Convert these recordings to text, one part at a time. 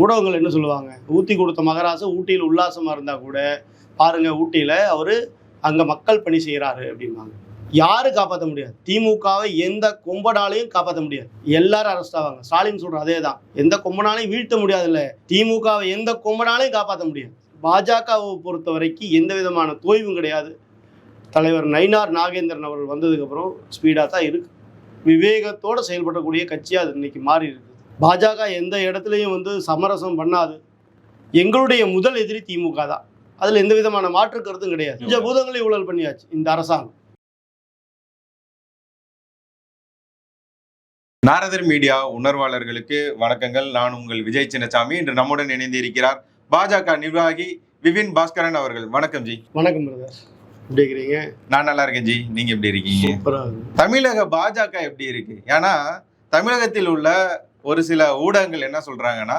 ஊடகங்கள் என்ன சொல்லுவாங்க? ஊத்தி கொடுத்த மகராசு ஊட்டியில் உல்லாசமாக இருந்தால் கூட பாருங்க ஊட்டியில் அவர் அங்கே மக்கள் பணி செய்கிறாரு அப்படிம்பாங்க. யாரு காப்பாற்ற முடியாது? திமுகவை எந்த கொம்பனாலையும் காப்பாற்ற முடியாது. எல்லாரும் அரெஸ்ட் ஆவாங்க. ஸ்டாலின் சொல்ற அதே தான் எந்த கொம்பனாலையும் வீழ்த்த முடியாதுல்ல. திமுகவை எந்த கொம்பனாலையும் காப்பாற்ற முடியாது. பாஜகவை பொறுத்த வரைக்கும் எந்த விதமான தோய்வும் கிடையாது. தலைவர் நயினார் நாகேந்திரன் அவர்கள் வந்ததுக்கப்புறம் ஸ்பீடாக தான் இருக்கு. விவேகத்தோடு செயல்படக்கூடிய கட்சியாக அது இன்னைக்கு மாறி இருக்குது பாஜக எந்த இடத்துலையும் வந்து சமரசம் பண்ணாது. எங்களுடைய முதல் எதிரி திமுக தான். அதில் எந்த விதமான மாற்று கருத்தும் கிடையாது. பஞ்ச பூதங்களை ஊழல் பண்ணியாச்சு இந்த அரசாங்கம். நாரதர் மீடியா உணர்வாளர்களுக்கு வணக்கங்கள். நான் உங்கள் விஜய் சின்னசாமி. இன்று நம்முடன் இணைந்து இருக்கிறார் பாஜக நிர்வாகி விபின் பாஸ்கரன் அவர்கள். வணக்கம் ஜி. வணக்கம் பிரதர். எப்படி இருக்கிறீங்க? நான் நல்லா இருக்கேன் ஜி. நீங்க எப்படி இருக்கீங்க? தமிழக பாஜக எப்படி இருக்கு? ஏன்னா தமிழகத்தில் உள்ள ஒரு சில ஊடகங்கள் என்ன சொல்றாங்கன்னா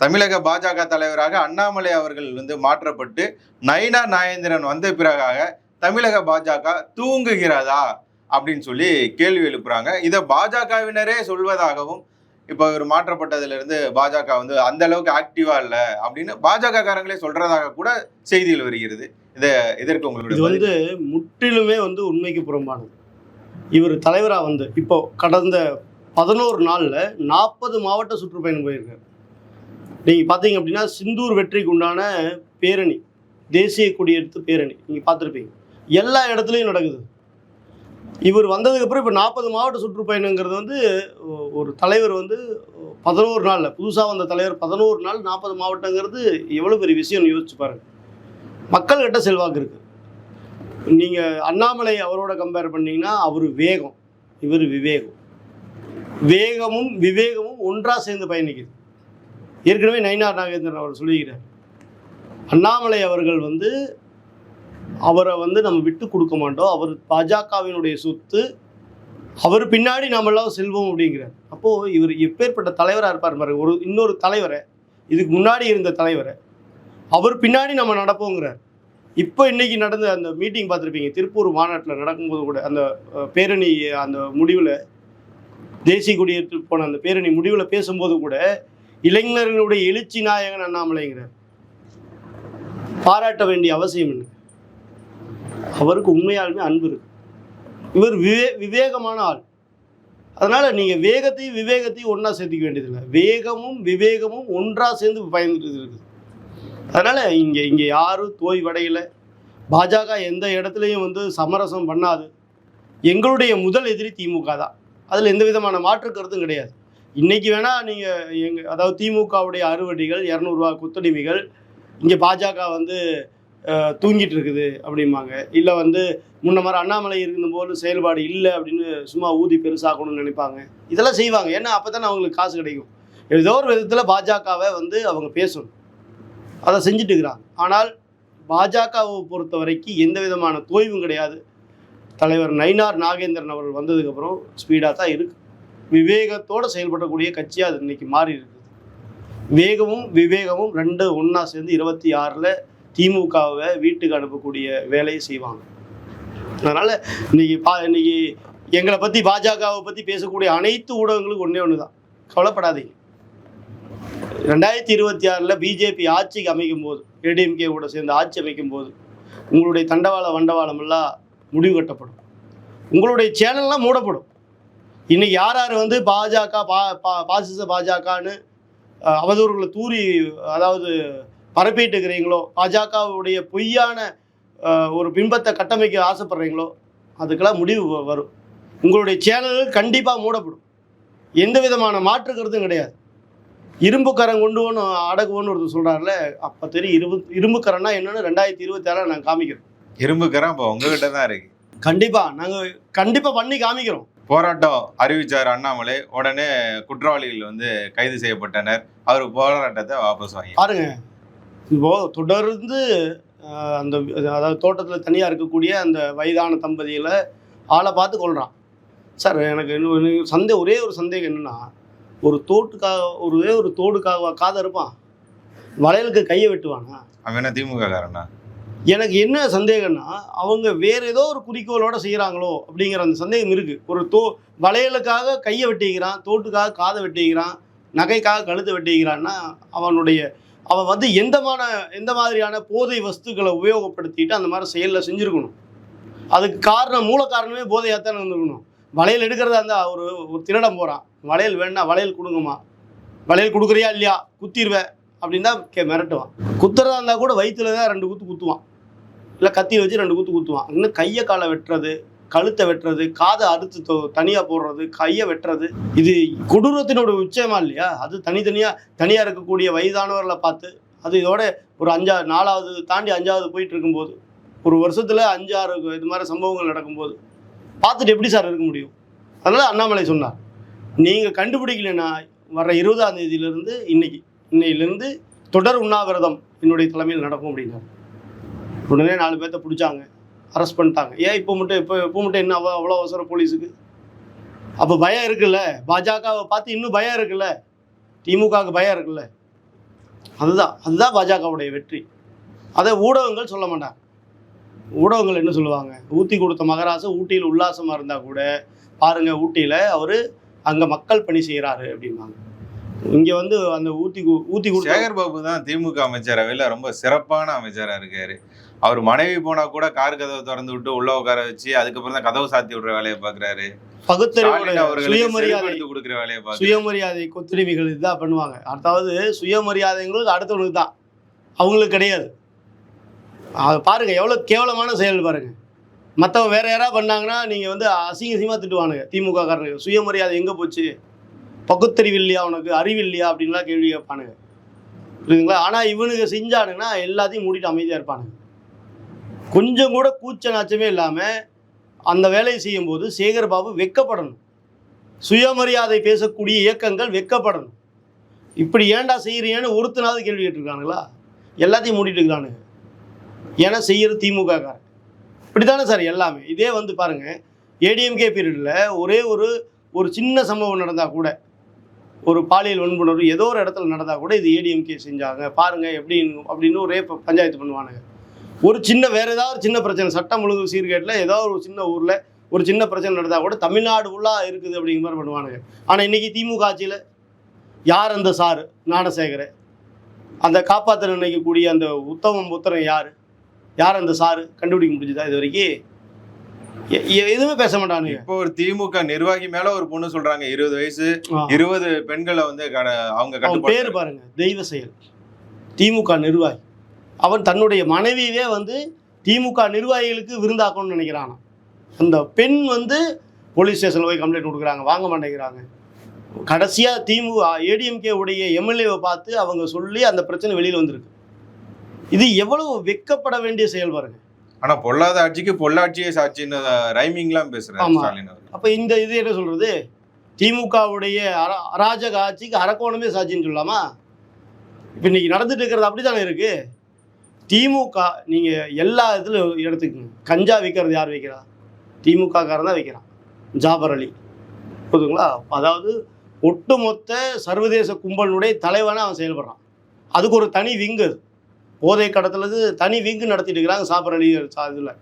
தமிழக பாஜக தலைவராக அண்ணாமலை அவர்கள் வந்து மாற்றப்பட்டு நயினா நாயேந்திரன் வந்த பிறகாக தமிழக பாஜக தூங்குகிறதா அப்படின்னு சொல்லி கேள்வி எழுப்புறாங்க. இதை பாஜகவினரே சொல்வதாகவும் இப்போ இவர் மாற்றப்பட்டதுல இருந்து பாஜக வந்து அந்த அளவுக்கு ஆக்டிவா இல்லை அப்படின்னு பாஜக காரங்களே சொல்றதாக கூட செய்திகள் வருகிறது. இதை இதற்கு இது உங்களுடைய பதில். வந்து முற்றிலுமே வந்து உண்மைக்கு புறம்பானது. இவர் தலைவராக வந்து இப்போ கடந்த பதினோரு நாளில் நாற்பது மாவட்ட சுற்றுப்பயணம் போயிருக்காரு நீங்கள் பார்த்தீங்க அப்படின்னா சிந்தூர் வெற்றிக்கு உண்டான பேரணி தேசிய கொடியெடுத்து பேரணி நீங்கள் பார்த்துருப்பீங்க எல்லா இடத்துலையும் நடக்குது. இவர் வந்ததுக்கப்புறம் இப்போ நாற்பது மாவட்ட சுற்றுப்பயணங்கிறது வந்து ஒரு தலைவர் வந்து பதினோரு நாளில் புதுசாக வந்த தலைவர் பதினோரு நாள் நாற்பது மாவட்டங்கிறது எவ்வளோ பெரிய விஷயம்னு யோசிச்சு பாருங்க. மக்கள்கிட்ட செல்வாக்கு இருக்குது நீங்கள் அண்ணாமலை அவரோட கம்பேர் பண்ணிங்கன்னா அவர் வேகம் இவர் விவேகம். வேகமும் விவேகமும் ஒன்றாக சேர்ந்து பயணிக்குது ஏற்கனவே நயினார் நாகேந்திரன் அவர் சொல்லிக்கிறார் அண்ணாமலை அவர்கள் வந்து அவரை வந்து நம்ம விட்டு கொடுக்க மாட்டோம். அவர் பாஜகவினுடைய சொத்து. அவர் பின்னாடி நம்மளாம் செல்வோம் அப்படிங்கிறார். அப்போது இவர் எப்பேற்பட்ட தலைவராக இருப்பார் பாருங்க ஒரு இன்னொரு தலைவரை இதுக்கு முன்னாடி இருந்த தலைவரை அவர் பின்னாடி நம்ம நடப்போங்கிறார். இப்போ இன்னைக்கு நடந்த அந்த மீட்டிங் பார்த்துருப்பீங்க திருப்பூர் மாநாட்டில் நடக்கும்போது கூட அந்த பேரணி அந்த முடிவில் தேசிய கொடியேற்று போன அந்த பேரணி முடிவில் பேசும்போது கூட இளைஞர்களுடைய எழுச்சி நாயகன் அண்ணாமலைங்கிறார். பாராட்ட வேண்டிய அவசியம் என்ன அவருக்கு உண்மையாலுமே அன்பு இருக்கு. இவர் விவே விவேகமான ஆள். அதனால் நீங்கள் வேகத்தையும் விவேகத்தையும் ஒன்றா சேர்த்துக்க வேண்டியதில்லை. வேகமும் விவேகமும் ஒன்றா சேர்ந்து பயந்துட்டு இருக்குது அதனால் இங்கே இங்கே யாரும் தோய் வடையில. பாஜக எந்த இடத்துலையும் வந்து சமரசம் பண்ணாது. எங்களுடைய முதல் எதிரி திமுக தான். அதில் எந்த விதமான மாற்று கருத்தும் கிடையாது. இன்றைக்கி வேணால் நீங்கள் எங்கள் அதாவது திமுகவுடைய அறுவடைகள் இரநூறுவா குத்தடிமைகள் இங்கே பாஜக வந்து தூங்கிட்டு இருக்குது அப்படிம்பாங்க. இல்லை வந்து முன்ன மாதிரி அண்ணாமலை இருக்கும்போது செயல்பாடு இல்லை அப்படின்னு சும்மா ஊதி பெருசாகணும்னு நினைப்பாங்க. இதெல்லாம் செய்வாங்க. ஏன்னா அப்போ தானே அவங்களுக்கு காசு கிடைக்கும். ஏதோ ஒரு விதத்தில் பாஜகவை வந்து அவங்க பேசணும். அதை செஞ்சுட்டு இருக்கிறாங்க. ஆனால் பாஜகவை பொறுத்த வரைக்கும் எந்த விதமான தோய்வும் கிடையாது. தலைவர் நயினார் நாகேந்திரன் அவர்கள் வந்ததுக்கப்புறம் ஸ்பீடாக தான் இருக்கு. விவேகத்தோடு செயல்படக்கூடிய கட்சியாக அது இன்னைக்கு மாறி இருக்குது. வேகமும் விவேகமும் ரெண்டு ஒன்றா சேர்ந்து இருபத்தி ஆறில் திமுகவை வீட்டுக்கு அனுப்பக்கூடிய வேலையை செய்வாங்க. அதனால் இன்னைக்கு பா இன்னைக்கு எங்களை பற்றி பாஜகவை பற்றி பேசக்கூடிய அனைத்து ஊடகங்களுக்கும் ஒன்றே ஒன்று தான் கவலைப்படாதீங்க. ரெண்டாயிரத்தி இருபத்தி ஆறில் பிஜேபி ஆட்சிக்கு அமைக்கும் போது ஏடிஎம்கே கூட சேர்ந்து ஆட்சி அமைக்கும் போது உங்களுடைய தண்டவாள வண்டவாளம் எல்லாம் முடிவு கட்டப்படும். உங்களுடைய சேனல்லாம் மூடப்படும். இன்னைக்கு யார் யார் வந்து பாஜக பா பா- பாசிச பாஜகன்னு அவதூறுகளை தூரி அதாவது பரப்பிட்டு இருக்கிறீங்களோ பாஜகவுடைய பொய்யான ஒரு பிம்பத்தை கட்டமைக்க ஆசைப்படுறீங்களோ அதுக்கெல்லாம் முடிவு வரும். உங்களுடைய சேனல்கள் கண்டிப்பாக மூடப்படும். எந்த விதமான மாற்று கருத்தும் கிடையாது. இரும்புக்கரம் கொண்டு ஒன்று அடகுவோன்னு ஒருத்தர் சொல்கிறார்ல அப்போ தெரியும் இரும்பு இரும்புக்கரன்னா என்னென்னு ரெண்டாயிரத்தி இருபத்தி ஆறில் நான் காமிக்கிறோம் இரும்புக்கரம் இப்போ உங்ககிட்ட தான் இருக்கு. கண்டிப்பாக நாங்கள் கண்டிப்பாக பண்ணி காமிக்கிறோம். போராட்டம் அறிவிச்சார் அண்ணாமலை. உடனே குற்றவாளிகள் வந்து கைது செய்யப்பட்டனர். அவர் போராட்டத்தை வாபஸ் வாங்கி பாருங்க. இப்போ தொடர்ந்து அந்த அதாவது தோட்டத்தில் தனியாக இருக்கக்கூடிய அந்த வயதான தம்பதியில் ஆளை பார்த்து கொள்றான். சார் எனக்கு இன்னும் சந்தே ஒரே ஒரு சந்தேகம் என்னன்னா ஒரு தோட்டுக்காக ஒரே ஒரு தோடுக்காக காத இருப்பான். வளையலுக்கு கையை வெட்டுவானா? அவன் என்ன திமுக காரனா எனக்கு என்ன சந்தேகம்னா அவங்க வேறு ஏதோ ஒரு குறிக்கோளோடு செய்கிறாங்களோ அப்படிங்கிற அந்த சந்தேகம் இருக்குது ஒரு தோ வளையலுக்காக கையை வெட்டிக்கிறான் தோட்டுக்காக காதை வெட்டிக்கிறான் நகைக்காக கழுத்தை வெட்டிக்கிறான்னா அவனுடைய அவன் வந்து எந்தமான எந்த மாதிரியான போதை வஸ்துக்களை உபயோகப்படுத்திட்டு அந்த மாதிரி செயலில் செஞ்சுருக்கணும். அதுக்கு காரணம் மூல காரணமே போதையாக தான் இருந்திருக்கணும். வளையல் எடுக்கிறதா இருந்தால் ஒரு ஒரு திருடம் போகிறான் வளையல் வேணா வளையல் கொடுங்கம்மா. வளையல் கொடுக்குறியா இல்லையா? குத்திடுவேன் அப்படின்னா கே மிரட்டுவான். குத்துறதா இருந்தால் கூட வயிற்றுல தான் ரெண்டு குத்து குத்துவான். இல்லை கத்தி வச்சு ரெண்டு குத்து குத்துவான். இன்னும் கையை காலை வெட்டுறது கழுத்தை வெட்டுறது காதை அறுத்து தனியாக போடுறது கையை வெட்டுறது இது கொடூரத்தினோட உச்சமா இல்லையா? அது தனித்தனியாக தனியாக இருக்கக்கூடிய வயதானவர்களை பார்த்து அது இதோட ஒரு அஞ்சா நாலாவது தாண்டி அஞ்சாவது போயிட்டு இருக்கும்போது ஒரு வருஷத்தில் அஞ்சாறு இது மாதிரி சம்பவங்கள் நடக்கும்போது பார்த்துட்டு எப்படி சார் இருக்க முடியும்? அதனால் அண்ணாமலை சொன்னார் நீங்கள் கண்டுபிடிக்கலன்னா வர இருபதாம் தேதியிலேருந்து இன்னைக்கு இன்னையிலேருந்து தொடர் உண்ணாவிரதம் என்னுடைய தலைமையில் நடக்கும் அப்படின்னாரு. உடனே நாலு பேர்த்த பிடிச்சாங்க. அரெஸ்ட் பண்ணிட்டாங்க. ஏன் இப்போ மட்டும் இப்போ இப்போ மட்டும் என்ன அவ்வளோ அவ்வளோ அவசரம் போலீஸுக்கு? அப்போ பயம் இருக்குல்ல? பாஜகவை பார்த்து இன்னும் பயம் இருக்குல்ல? திமுகவுக்கு பயம் இருக்குல்ல? அதுதான் அதுதான் பாஜகவுடைய வெற்றி. அதை ஊடகங்கள் சொல்ல மாட்டாங்க. ஊடகங்கள் என்ன சொல்லுவாங்க? ஊத்தி கொடுத்த மகராசு ஊட்டியில் உல்லாசமாக இருந்தால் கூட பாருங்கள் ஊட்டியில் அவர் அங்கே மக்கள் பணி செய்கிறாரு அப்படின்னாங்க இங்கே வந்து அந்த ஊத்தி கு- ஊத்தி கொடுத்த சேகர் பாபு தான் திமுக அமைச்சரவையில் ரொம்ப சிறப்பான அமைச்சராக இருக்காரு. அவர் மனைவி போனா கூட கார் கதவை திறந்து விட்டு உள்ள உட்கார வச்சு அதுக்கப்புறம் தான் கதவு சாத்தி விடுற வேலையை பாக்குறாரு அவர்களுக்கு சுயமரியாதை கொத்தடிமைகள் இதுதான் பண்ணுவாங்க. அதாவது சுயமரியாதைங்கிறது அடுத்தவனுக்கு தான். அவங்களுக்கு கிடையாது. அதை பாருங்க எவ்வளோ கேவலமான செயல் பாருங்க. மற்றவங்க வேற யாராவது பண்ணாங்கன்னா நீங்கள் வந்து அசிங்க அசிங்கமாக திட்டுவானுங்க திமுக காரனுங்க. சுயமரியாதை எங்கே போச்சு? பகுத்தறிவு இல்லையா உனக்கு? அறிவு இல்லையா? அப்படின்லாம் கேள்வி கேட்பானுங்க. புரியுதுங்களா? ஆனால் இவனுங்க செஞ்சானுங்கன்னா எல்லாத்தையும் மூடிட்டு அமைதியாக இருப்பானுங்க. கொஞ்சம் கூட கூச்ச நாச்சமே இல்லாமல் அந்த வேலையை செய்யும்போது சேகர் பாபு வெக்கப்படணும். சுயமரியாதை பேசக்கூடிய இயக்கங்கள் வெக்கப்படணும். இப்படி ஏன்டா செய்கிறீங்கன்னு ஒருத்தனாவது கேள்வி கேட்டிருக்கானுங்களா? எல்லாத்தையும் மூடிட்டு இருக்கானுங்க. ஏன்னா செய்கிறது திமுக காரன். இப்படித்தானே சார் எல்லாமே? இதே வந்து பாருங்கள் ஏடிஎம்கே பீரியடில் ஒரே ஒரு ஒரு சின்ன சம்பவம் நடந்தால் கூட ஒரு பாலியல் வன்புணர்வு ஏதோ ஒரு இடத்துல நடந்தால் கூட இது ஏடிஎம்கே செஞ்சாங்க. பாருங்கள் எப்படின்னு அப்படின்னு ஒரே ப- பஞ்சாயத்து பண்ணுவானுங்க. ஒரு சின்ன வேற ஏதாவது ஒரு சின்ன பிரச்சனை. சட்டம் ஒழுங்கு சீர்கேட்டில் ஏதோ ஒரு சின்ன ஊரில் ஒரு சின்ன பிரச்சனை நடந்தால் கூட தமிழ்நாடு ஃபுல்லாக இருக்குது அப்படிங்கிற மாதிரி பண்ணுவானுங்க. ஆனால் இன்னைக்கு திமுக ஆட்சியில் யார் அந்த சாரு? ஞானசேகர அந்த காப்பாற்ற நினைக்கக்கூடிய அந்த உத்தமம் புத்திரன் யார்? யார் அந்த சாரு? கண்டுபிடிக்க முடிஞ்சுதா இது வரைக்கும்? எதுவுமே பேச மாட்டானுங்க. இப்போ ஒரு திமுக நிர்வாகி மேல ஒரு பொண்ணு சொல்றாங்க இருபது வயசு. இருபது பெண்களை வந்து கட- அவங்க பேர் பாருங்க தெய்வ செயல். திமுக நிர்வாகி. அவன் தன்னுடைய மனைவியவே வந்து திமுக நிர்வாகிகளுக்கு விருந்தாக்கணும்னு நினைக்கிறானா. அந்த பெண் வந்து போலீஸ் ஸ்டேஷனில் போய் கம்ப்ளைண்ட் கொடுக்குறாங்க வாங்க மாட்டேங்கிறாங்க. கடைசியாக திமுக ஏடிஎம்கே உடைய எம்எல்ஏவை பார்த்து அவங்க சொல்லி அந்த பிரச்சனை வெளியில் வந்திருக்கு. இது எவ்வளவு வெக்கப்பட வேண்டிய செயல் பாருங்க. ஆனா பொல்லாத ஆட்சிக்கு பொள்ளாட்சியே சாட்சின்னு ரைமிங்லாம் அவர் அப்போ இந்த இது என்ன சொல்றது? திமுகவுடைய அர அராஜக ஆட்சிக்கு அரக்கோணமே சாட்சின்னு சொல்லலாமா? இப்போ இன்னைக்கு நடந்துட்டு இருக்கிறது அப்படி தானே இருக்கு? திமுக நீங்கள் எல்லா இதுலையும் எடுத்துக்கோங்க. கஞ்சா விற்கிறது யார் விற்கிறா திமுகக்காரன் தான் விற்கிறான் ஜாபர் அலி. புரியுதுங்களா? அதாவது ஒட்டுமொத்த சர்வதேச கும்பலினுடைய தலைவனாக அவன் செயல்படுறான். அதுக்கு ஒரு தனி விங்கு அது. போதை கடத்துலது தனி விங்கு நடத்திட்டு இருக்கிறாங்க சாபர் அலி இதில்.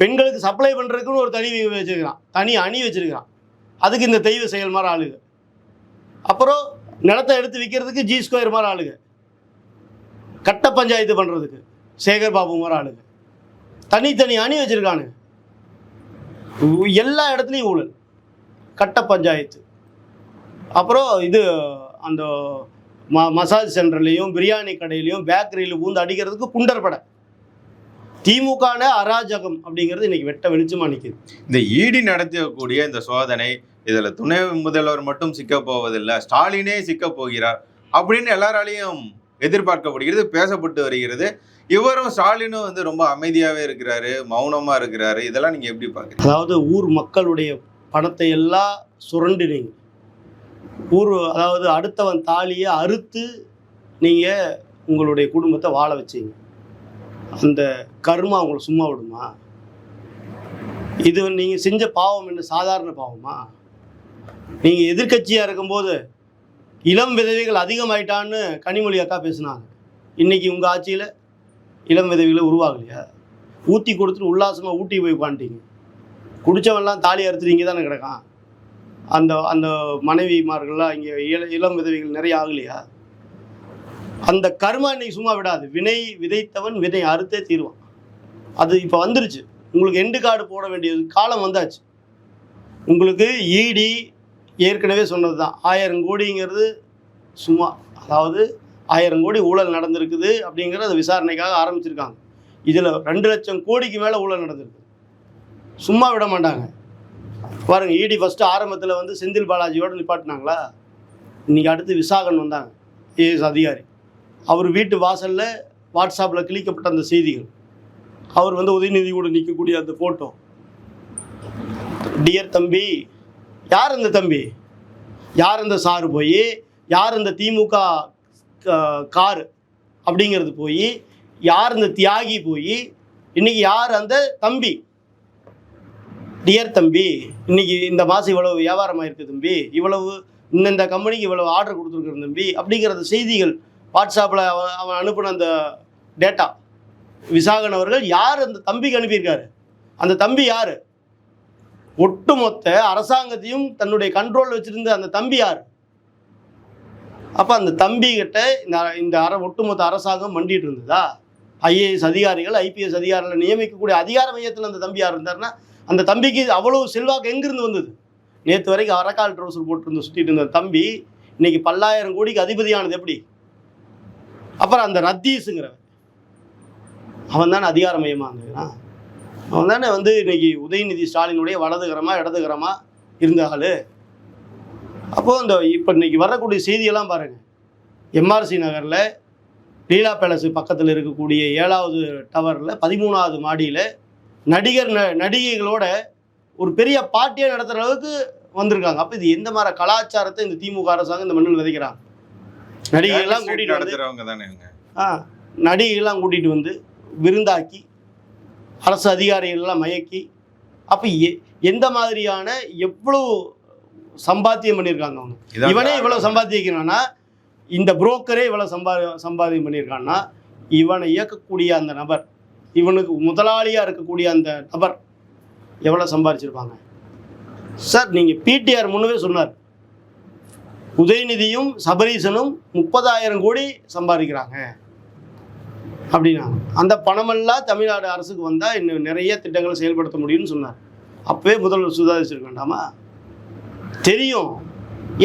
பெண்களுக்கு சப்ளை பண்ணுறதுக்குன்னு ஒரு தனி விங்கு வச்சுருக்கிறான். தனி அணி வச்சுருக்கிறான். அதுக்கு இந்த தெய்வ செயல் மாதிரி ஆளுங்க அப்புறம் நிலத்தை எடுத்து விற்கிறதுக்கு ஜி ஸ்கொயர் மாதிரி ஆளுங்க கட்ட பஞ்சாயத்து பண்ணுறதுக்கு சேகர் பாபு மாதிரி ஆளுங்க. தனித்தனி அணி வச்சிருக்கானுங்க எல்லா இடத்துலையும் ஊழல். கட்ட பஞ்சாயத்து. அப்புறம் இது அந்த ம மசாஜ் சென்டர்லேயும் பிரியாணி கடையிலையும் பேக்கரியில் பூந்து அடிக்கிறதுக்கு குண்டர் படை. திமுகன அராஜகம் அப்படிங்கிறது இன்னைக்கு வெட்ட வெளிச்சமாக நிற்கிது இந்த ஈடி நடத்தக்கூடிய இந்த சோதனை இதில் துணை முதல்வர் மட்டும் சிக்க போவதில்லை ஸ்டாலினே சிக்க போகிறார் அப்படின்னு எல்லாராலையும் எதிர்பார்க்கப்படுகிறது பேசப்பட்டு வருகிறது. இவரும் ஸ்டாலினும் வந்து ரொம்ப அமைதியாகவே இருக்கிறாரு மௌனமாக இருக்கிறாரு. இதெல்லாம் நீங்கள் எப்படி பாக்குறீங்க? அதாவது ஊர் மக்களுடைய பணத்தை எல்லாம் சுரண்டினீங்க ஊர் அதாவது அடுத்தவன் தாலியை அறுத்து நீங்கள் உங்களுடைய குடும்பத்தை வாழ வச்சீங்க. அந்த கர்மா உங்களை சும்மா விடுமா? இது நீங்கள் செஞ்ச பாவம் என்ன சாதாரண பாவமா? நீங்கள் எதிர்க்கட்சியாக இருக்கும்போது இளம் விதவைகள் அதிகமாயிட்டான்னு கனிமொழி அக்கா பேசினாங்க. இன்னைக்கு உங்கள் ஆட்சியில் இளம் விதவிகளை உருவாகலையா? ஊற்றி கொடுத்துட்டு உல்லாசமாக ஊட்டி போய் உட்காந்துட்டீங்க. குடித்தவன்லாம் தாலி அறுத்துட்டு இங்கே தானே கிடக்கான்? அந்த அந்த மனைவிமார்கள்லாம் இங்கே இள இளம் விதவிகள் நிறைய ஆகலையா? அந்த கர்மா இன்னைக்கு சும்மா விடாது. வினை விதைத்தவன் வினை அறுத்தே தீருவான். அது இப்போ வந்துருச்சு. உங்களுக்கு எண்டு கார்டு போட வேண்டியது காலம் வந்தாச்சு. உங்களுக்கு இடி ஏற்கனவே சொன்னது தான் ஆயிரம் கோடிங்கிறது சும்மா அதாவது ஆயிரம் கோடி ஊழல் நடந்திருக்குது அப்படிங்கிறத விசாரணைக்காக ஆரம்பிச்சிருக்காங்க. இதில் ரெண்டு லட்சம் கோடிக்கு மேலே ஊழல் நடந்திருக்கு. சும்மா விட மாட்டாங்க. பாருங்க இடி ஃபஸ்ட்டு ஆரம்பத்தில் வந்து செந்தில் பாலாஜியோடு நிப்பாட்டினாங்களா? இன்னைக்கு அடுத்து விசாகன் வந்தாங்க ஏஎஸ் அதிகாரி. அவர் வீட்டு வாசலில் வாட்ஸ்அப்பில் கிளிக்கப்பட்ட அந்த செய்திகள். அவர் வந்து உதயநிதி கூட நிற்கக்கூடிய அந்த ஃபோட்டோ டியர் தம்பி யார் இந்த தம்பி? யார் இந்த சாரு போய்? யார் இந்த திமுக கார்? அப்படிங்கிறது போய் யார் இந்த தியாகி போய் இன்னைக்கு யார் அந்த தம்பி? டியர் தம்பி இன்னைக்கு இந்த மாதம் இவ்வளவு வியாபாரமாக இருக்குது தம்பி இவ்வளவு இந்தந்த கம்பெனிக்கு இவ்வளவு ஆர்டர் கொடுத்துருக்குற தம்பி அப்படிங்கிறது செய்திகள் வாட்ஸ்அப்பில் அவன் அவன் அனுப்பின அந்த டேட்டா விசாகன் அவர்கள் யார் அந்த தம்பிக்கு அனுப்பியிருக்காரு? அந்த தம்பி யார்? ஒட்டுமொத்த அரசாங்கத்தையும் தன்னுடைய கண்ட்ரோல் வச்சிருந்த அந்த தம்பி யார்? அப்போ அந்த தம்பி கிட்ட இந்த இந்த அர ஒட்டுமொத்த அரசாங்கம் மண்டிட்டு இருந்ததா? ஐஏஎஸ் அதிகாரிகள் ஐபிஎஸ் அதிகாரிகளை நியமிக்கக்கூடிய அதிகார மையத்தில் அந்த தம்பி யார் இருந்தாருன்னா அந்த தம்பிக்கு அவ்வளவு செல்வாக்கு எங்கிருந்து வந்தது? நேற்று வரைக்கும் அரக்கால் ட்ரௌசர் போட்டிருந்து சுற்றிட்டு இருந்த தம்பி இன்னைக்கு பல்லாயிரம் கோடிக்கு அதிபதியானது எப்படி? அப்புறம் அந்த ரத்தீஸுங்கிறவன். அவன் தானே அதிகார மையமாக இருந்துக்கிறான் அவன் தானே வந்து இன்னைக்கு உதயநிதி ஸ்டாலினுடைய வலதுகரமா இடதுகரமா இருந்த ஆளு. அப்போது இந்த இப்போ இன்னைக்கு வரக்கூடிய செய்தியெல்லாம் பாருங்கள் எம்ஆர்சி நகரில் லீலா பேலஸ் பக்கத்தில் இருக்கக்கூடிய ஏழாவது டவரில் பதிமூணாவது மாடியில் நடிகர் ந நடிகைகளோட ஒரு பெரிய பார்ட்டியாக நடத்துகிற அளவுக்கு வந்திருக்காங்க. அப்போ இது எந்த மாதிரி கலாச்சாரத்தை இந்த திமுக அரசாங்கம் இந்த மண்ணில் விதைக்கிறாங்க? நடிகைகள்லாம் கூட்டிகிட்டு வந்து நடத்துறவங்க தானே ஆ நடிகைகள்லாம் கூட்டிகிட்டு வந்து விருந்தாக்கி அரசு அதிகாரிகள்லாம் மயக்கி அப்போ எந்த மாதிரியான எவ்வளவு சம்பாத்தியம் பண்ணியிருக்காங்க இதான் இவனே இவ்வளவு சம்பாதிக்கிறான்னா இந்த புரோக்கரே இவ்வளவு சம்பா சம்பாதியம் பண்ணியிருக்கான்னா இவனை இயக்கக்கூடிய அந்த நபர் இவனுக்கு முதலாளியாக இருக்கக்கூடிய அந்த நபர் எவ்வளோ சம்பாதிச்சிருப்பாங்க சார் நீங்கள் பிடிஆர் முன்னவே சொன்னார். உதயநிதியும் சபரீசனும் முப்பதாயிரம் கோடி சம்பாதிக்கிறாங்க. அப்படின்னா அந்த பணமெல்லாம் தமிழ்நாடு அரசுக்கு வந்தால் இன்னும் நிறைய திட்டங்களை செயல்படுத்த முடியும்னு சொன்னார். அப்போவே முதல்வர் சுதாரிச்சிருக்க வேண்டாமா தெரியும்.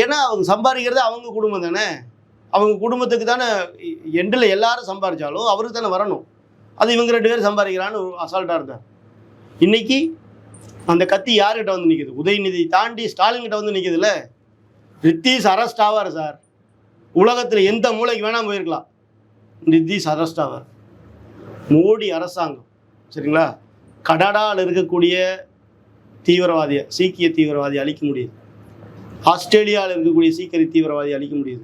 ஏன்னா அவங்க சம்பாதிக்கிறது அவங்க குடும்பம் தானே. அவங்க குடும்பத்துக்கு தானே எண்டில் எல்லாரும் சம்பாதிச்சாலும் அவருக்கு தானே வரணும். அது இவங்க ரெண்டு பேரும் சம்பாதிக்கிறான்னு ஒரு அசால்ட்டாக இருந்தார். இன்னைக்கு அந்த கத்தி யார்கிட்ட வந்து நிற்குது உதயநிதி தாண்டி ஸ்டாலின் கிட்ட வந்து நிற்குதுல்ல ரித்தீஷ் அரஸ்ட் ஆவார் சார். உலகத்தில் எந்த மூலைக்கு வேணால் போயிருக்கலாம். நிதிஷ் அரெஸ்ட் ஆவார் மோடி அரசாங்கம் சரிங்களா? கனடாவில் இருக்கக்கூடிய தீவிரவாதியை சீக்கிய தீவிரவாதி அழிக்க முடியுது. ஆஸ்திரேலியாவில் இருக்கக்கூடிய சீக்கிய தீவிரவாதி அழிக்க முடியுது.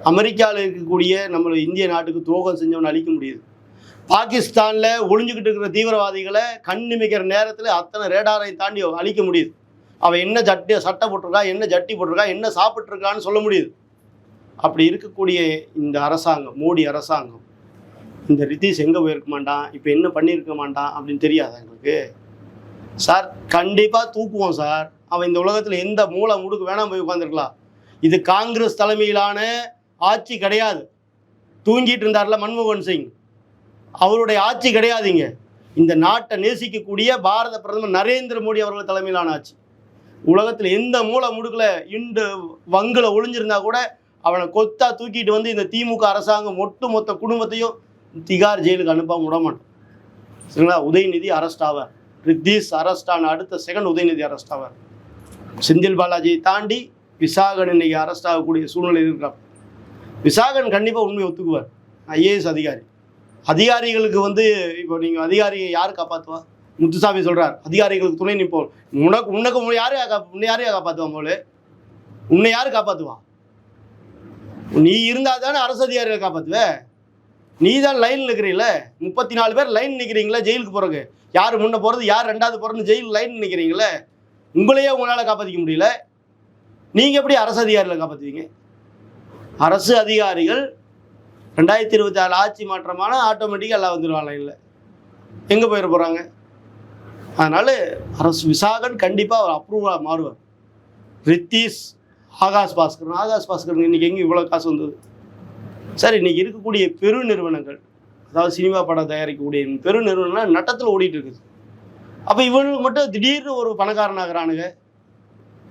அமெரிக்காவில் இருக்கக்கூடிய நம்ம இந்திய நாட்டுக்கு துரோகம் செஞ்சவன் அழிக்க முடியுது. பாகிஸ்தானில் ஒளிஞ்சுக்கிட்டு இருக்கிற தீவிரவாதிகளை கண் நிமிக்கிற நேரத்தில் அத்தனை ரேடாரை தாண்டி அழிக்க முடியுது. அவன் என்ன சட்டி சட்டை போட்டிருக்கா என்ன ஜட்டி போட்டிருக்கா என்ன சாப்பிட்ருக்கான்னு சொல்ல முடியுது. அப்படி இருக்கக்கூடிய இந்த அரசாங்கம் மோடி அரசாங்கம் இந்த ரித்தீஷ் எங்கே போயிருக்க மாட்டான்? இப்போ என்ன பண்ணியிருக்க மாட்டான் அப்படின்னு தெரியாதா எங்களுக்கு? சார் கண்டிப்பாக தூக்குவோம் சார். அவன் இந்த உலகத்தில் எந்த மூளை முடுக்கு வேணாம் போய் உட்காந்துருக்கலாம் இது காங்கிரஸ் தலைமையிலான ஆட்சி கிடையாது. தூங்கிட்டு இருந்தார்ல மன்மோகன் சிங். அவருடைய ஆட்சி கிடையாதுங்க. இந்த நாட்டை நேசிக்கக்கூடிய பாரத பிரதமர் நரேந்திர மோடி அவர்கள் தலைமையிலான ஆட்சி. உலகத்தில் எந்த மூளை முடுக்கில் இண்டு வங்கில் ஒளிஞ்சிருந்தா கூட அவனை கொத்தா தூக்கிட்டு வந்து இந்த திமுக அரசாங்கம் ஒட்டு மொத்த குடும்பத்தையும் திகார் ஜெயிலுக்கு அனுப்பாம விட மாட்டோம் சரிங்களா? உதயநிதி அரெஸ்ட் ஆவார். ரித்தீஷ் அரெஸ்ட் ஆன அடுத்த செகண்ட் உதயநிதி அரெஸ்ட் ஆவார். செந்தில் பாலாஜியை தாண்டி விசாகன் இன்னைக்கு அரெஸ்ட் ஆகக்கூடிய சூழ்நிலை இருக்கிறார். விசாகன் கண்டிப்பாக உண்மையை ஒத்துக்குவார். ஐஏஎஸ் அதிகாரி. அதிகாரிகளுக்கு வந்து இப்போ நீங்கள் அதிகாரியை யார் காப்பாற்றுவா முத்துசாமி சொல்கிறார் அதிகாரிகளுக்கு துணை நிற்போம். உனக்கு உனக்கு யாரையா காப்பா உன்னை யாரையா காப்பாற்றுவான் போல? உன்னை யார் காப்பாற்றுவான் நீ இருந்தால் தானே அரசு அதிகாரிகளை காப்பாற்றுவ நீ தான் லைனில் நிற்கிறீங்கள முப்பத்தி நாலு பேர் லைன் நிற்கிறீங்களே ஜெயிலுக்கு போகிறக்கு யார் முன்ன போகிறது யார் ரெண்டாவது போகிறதுன்னு ஜெயில் லைன் நிற்கிறீங்களே உங்களையே உங்களால் காப்பாற்றிக்க முடியல. நீங்கள் எப்படி அரசு அதிகாரிகளை காப்பாற்றுவீங்க அரசு அதிகாரிகள் ரெண்டாயிரத்தி இருபத்தி ஆறு ஆட்சி மாற்றமான ஆட்டோமேட்டிக்காக எல்லாம் வந்துடுவாங்க லைனில் எங்கே போயிட போகிறாங்க அதனால் அரசு விசாகன் கண்டிப்பாக அவர் அப்ரூவலாக மாறுவார். ரித்தீஷ் ஆகாஷ் பாஸ்கரன். ஆகாஷ் பாஸ்கரன் இன்னைக்கு எங்கே இவ்வளோ காசு வந்தது? சார் இன்னைக்கு இருக்கக்கூடிய பெரு நிறுவனங்கள் அதாவது சினிமா படம் தயாரிக்கக்கூடிய பெரு நிறுவனம்லாம் நட்டத்தில் ஓடிட்டு இருக்குது. அப்போ இவனுக்கு மட்டும் திடீர்னு ஒரு பணக்காரனாகிறானுங்க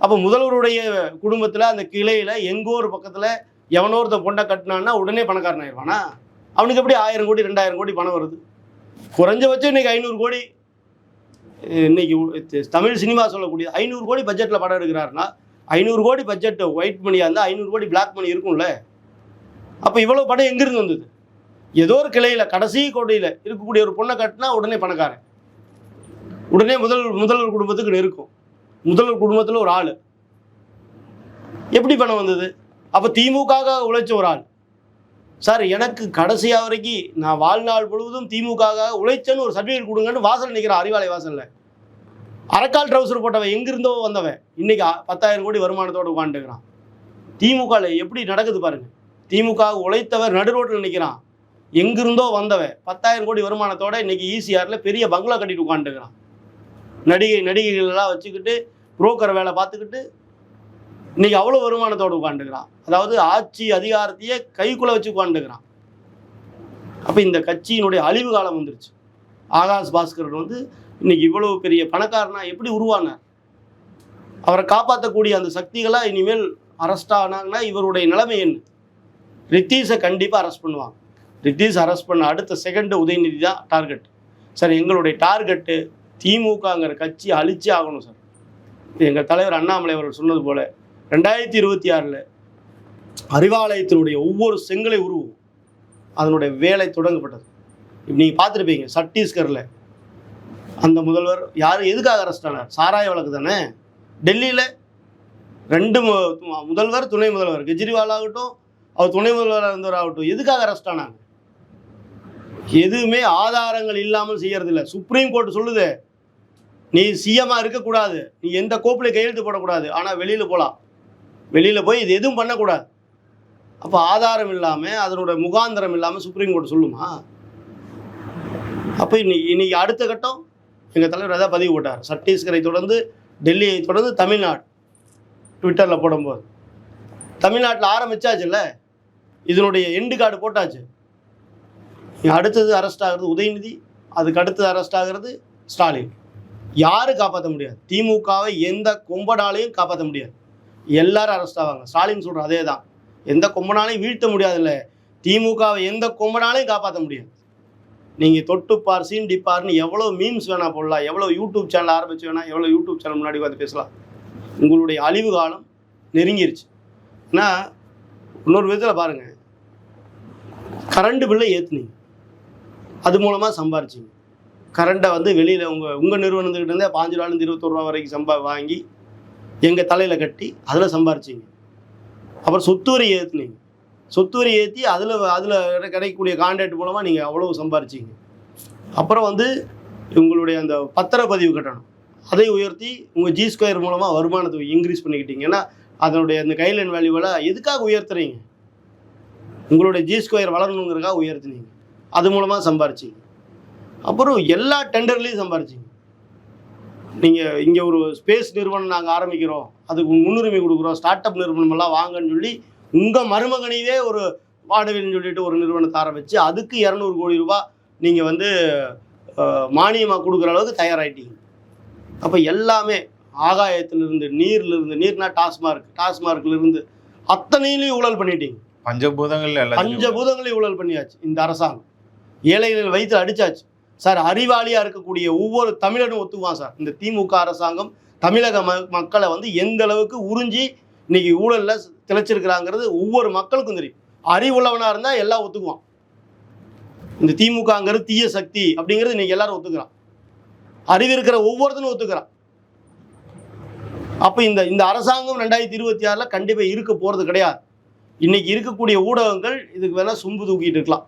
அப்போ முதல்வருடைய குடும்பத்தில் அந்த கிளையில் எங்கோ ஒரு பக்கத்தில் எவனோ ஒருத்த பொண்டை கட்டினான்னா உடனே பணக்காரன் ஆயிடுவானா? அவனுக்கு எப்படி ஆயிரம் கோடி ரெண்டாயிரம் கோடி பணம் வருது? குறைஞ்சபட்சம் இன்னைக்கு ஐநூறு கோடி. இன்னைக்கு தமிழ் சினிமா சொல்லக்கூடிய ஐநூறு கோடி பட்ஜெட்டில் படம் எடுக்கிறாருன்னா ஐநூறு கோடி பட்ஜெட் ஒயிட் மணியாக இருந்தால் ஐநூறு கோடி பிளாக் மணி இருக்கும்ல. அப்போ இவ்வளோ படம் எங்கேருந்து வந்தது? ஏதோ ஒரு கிளையில் கடைசி கோடியில் இருக்கக்கூடிய ஒரு பொண்ணை கட்டினா உடனே பணக்காரன். உடனே முதல் முதல்வர் குடும்பத்துக்கு இருக்கும் முதல்வர் குடும்பத்தில் ஒரு ஆள். எப்படி பணம் வந்தது? அப்போ திமுக உழைச்ச ஒரு ஆள். சார் எனக்கு கடைசியாக வரைக்கும் நான் வாழ்நாள் முழுவதும் திமுகவாக உழைச்சேன்னு ஒரு சர்டிஃபிகேட் கொடுங்கன்னு வாசல் நிற்கிறேன் அறிவாலய வாசலில். அரக்கால் ட்ரௌசர் போட்டவன் எங்கிருந்தோ வந்தவன். இன்னைக்கு பத்தாயிரம் கோடி வருமானத்தோடு உட்காந்துக்கிறான் திமுகவில் எப்படி நடக்குது பாருங்க. திமுக உழைத்தவர் நடு ரோட்டில் நிற்கிறான் எங்கிருந்தோ வந்தவன். பத்தாயிரம் கோடி வருமானத்தோட இன்னைக்கு ஈசிஆரில் பெரிய பங்களா கட்டிட்டு உட்காந்துக்கிறான் நடிகை நடிகைகளெல்லாம் வச்சுக்கிட்டு புரோக்கர் வேலை பார்த்துக்கிட்டு இன்னைக்கு அவ்வளோ வருமானத்தோடு உட்காந்துக்கிறான் அதாவது ஆட்சி அதிகாரத்தையே கைக்குள்ளே வச்சு உட்காந்துக்கிறான் அப்போ இந்த கட்சியினுடைய அழிவு காலம் வந்துருச்சு. ஆகாஷ் பாஸ்கர் வந்து இன்னைக்கு இவ்வளவு பெரிய பணக்காரனா எப்படி உருவானார் அவரை காப்பாற்றக்கூடிய அந்த சக்திகளாக இனிமேல் அரெஸ்ட் ஆனாங்கன்னா இவருடைய நிலைமை என்ன? ரித்தீஷை கண்டிப்பாக அரெஸ்ட் பண்ணுவாங்க. ரித்தீஷ் அரெஸ்ட் பண்ண அடுத்த செகண்ட் உதயநிதி தான் டார்கெட் சார் எங்களுடைய டார்கெட்டு திமுகங்கிற கட்சி அழிச்சே ஆகணும் சார். எங்கள் தலைவர் அண்ணாமலை அவர்கள் சொன்னது போல ரெண்டாயிரத்தி இருபத்தி ஆறில் அறிவாலயத்தினுடைய ஒவ்வொரு செங்கலை உருவும். அதனுடைய வேலை தொடங்கப்பட்டது. நீங்கள் பார்த்துருப்பீங்க சட்டீஸ்கரில் அந்த முதல்வர் யார்? எதுக்காக அரெஸ்ட் ஆனார்? சாராய வழக்கு தானே? டெல்லியில் ரெண்டு முதல்வர் துணை முதல்வர். கெஜ்ரிவால் ஆகட்டும் அவர் துணை முதல்வராக இருந்தவர் ஆகட்டும் எதுக்காக அரெஸ்ட் ஆனாங்க? எதுவுமே ஆதாரங்கள் இல்லாமல் செய்யறதில்ல. சுப்ரீம் கோர்ட் சொல்லுது நீ சிஎம்மாக இருக்கக்கூடாது. நீ எந்த கோப்பில் கையெழுத்து போடக்கூடாது. ஆனால் வெளியில் போகலாம் வெளியில் போய் இது எதுவும் பண்ணக்கூடாது. அப்போ ஆதாரம் இல்லாமல் அதனோட முகாந்திரம் இல்லாமல் சுப்ரீம் கோர்ட் சொல்லுமா? அப்போ இன்னைக்கு இன்னைக்கு அடுத்த கட்டம்? எங்கள் தலைவர் அதான் பதிவு போட்டார். சத்தீஸ்கரை தொடர்ந்து டெல்லியை தொடர்ந்து தமிழ்நாடு. ட்விட்டரில் போடும்போது. தமிழ்நாட்டில் ஆரம்பிச்சாச்சுல்ல? இதனுடைய எண்டு கார்டு போட்டாச்சு. அடுத்தது அரெஸ்ட் ஆகிறது உதயநிதி அதுக்கு அடுத்தது அரெஸ்ட் ஆகிறது ஸ்டாலின். யாரும் காப்பாற்ற முடியாது? திமுகவை எந்த கொம்பனாலையும் காப்பாற்ற முடியாது. எல்லாரும் அரெஸ்ட் ஆவாங்க. ஸ்டாலின் சொல்கிற அதே தான் எந்த கொம்பனாலையும் வீழ்த்த முடியாதுல்ல. திமுகவை எந்த கொம்பனாலையும் காப்பாற்ற முடியாது. நீங்கள் தொட்டுப்பார் சீண்டிப்பார்னு எவ்வளோ மீம்ஸ் வேணால் போடலாம் எவ்வளோ யூடியூப் சேனல் ஆரம்பிச்சு வேணால் எவ்வளோ யூடியூப் சேனல் முன்னாடி வந்து பேசலாம். உங்களுடைய அழிவு காலம் நெருங்கிருச்சு. ஏன்னா இன்னொரு விதத்தில் பாருங்கள் கரண்ட் பில்லை ஏற்றுனீங்க அது மூலமாக சம்பாரிச்சிங்க. கரண்ட்டை வந்து வெளியில் உங்கள் உங்கள் நிறுவனத்துக்கிட்ட இருந்தே பாஞ்சு ரூபாலேருந்து இருபத்தொரு ரூபா வரைக்கும் சம்பா வாங்கி எங்கள் தலையில் கட்டி அதில் சம்பாரிச்சிங்க. அப்புறம் சொத்து வரி ஏற்றுனீங்க சொத்து வரி ஏற்றி அதில் அதில் கிடைக்கக்கூடிய கான்ட்ராக்ட் மூலமாக நீங்கள் அவ்வளோ சம்பாரிச்சிங்க. அப்புறம் வந்து உங்களுடைய அந்த பத்திரப்பதிவு கட்டணம். அதை உயர்த்தி உங்கள் ஜி ஸ்கொயர் மூலமாக வருமானத்தை இன்க்ரீஸ் பண்ணிக்கிட்டீங்க. ஏன்னா அதனுடைய அந்த கைட்லைன் வேல்யூவெல்லாம் எதுக்காக உயர்த்துறீங்க? உங்களுடைய ஜி ஸ்கொயர் வளரணுங்கிறக்காக உயர்த்துனீங்க. அது மூலமாக சம்பாரிச்சிங்க. அப்புறம் எல்லா டெண்டர்லேயும் சம்பாரிச்சிங்க. நீங்கள் இங்கே ஒரு ஸ்பேஸ் நிறுவனம் நாங்கள் ஆரம்பிக்கிறோம். அதுக்கு முன்னுரிமை கொடுக்குறோம். ஸ்டார்ட் அப் நிறுவனம் எல்லாம் வாங்கன்னு சொல்லி உங்கள் மருமகனையே ஒரு வாடகைன்னு சொல்லிட்டு ஒரு நிறுவனத்தை ஆரம்பித்து அதுக்கு இரநூறு கோடி ரூபாய் நீங்கள் வந்து மானியமாக கொடுக்குற அளவுக்கு தயாராகிட்டீங்க அப்போ எல்லாமே ஆகாயத்திலிருந்து நீர்லேருந்து நீர்னா டாஸ்மார்க் டாஸ்மார்க்லேருந்து அத்தனையிலையும் ஊழல் பண்ணிட்டீங்க. பஞ்சபூதங்கள் பஞ்சபூதங்களையும் ஊழல் பண்ணியாச்சு இந்த அரசாங்கம். ஏழைகள் வயிற்று அடிச்சாச்சு. சார் அறிவாளியாக இருக்கக்கூடிய ஒவ்வொரு தமிழனும் ஒத்துக்குவான் சார். இந்த திமுக அரசாங்கம் தமிழக ம மக்களை வந்து எந்த அளவுக்கு உறிஞ்சி இன்னைக்கு ஊழலில் திளைச்சிருக்கிறாங்கிறது ஒவ்வொரு மக்களுக்கும் தெரியும். அறிவுள்ளவனாக இருந்தால் எல்லாம் ஒத்துக்குவான். இந்த திமுகங்கிறது தீய சக்தி அப்படிங்கிறது இன்னைக்கு எல்லாரும் ஒத்துக்கிறான். அறிவு இருக்கிற ஒவ்வொருத்தனும் ஒத்துக்கிறான். அப்போ இந்த இந்த அரசாங்கம் ரெண்டாயிரத்தி இருபத்தி ஆறில் கண்டிப்பாக இருக்க போகிறது கிடையாது. இன்னைக்கு இருக்கக்கூடிய ஊடகங்கள் இதுக்கு வேணால் சும்பு தூக்கிட்டு இருக்கலாம்.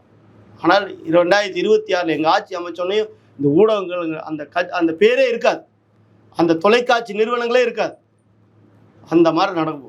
ஆனால் ரெண்டாயிரத்தி இருபத்தி ஆறில் எங்கள் ஆட்சி அமைச்சோடனே இந்த ஊடகங்கள் அந்த க அந்த பேரே இருக்காது. அந்த தொலைக்காட்சி நிறுவனங்களே இருக்காது. அந்த மாதிரி நடக்கும்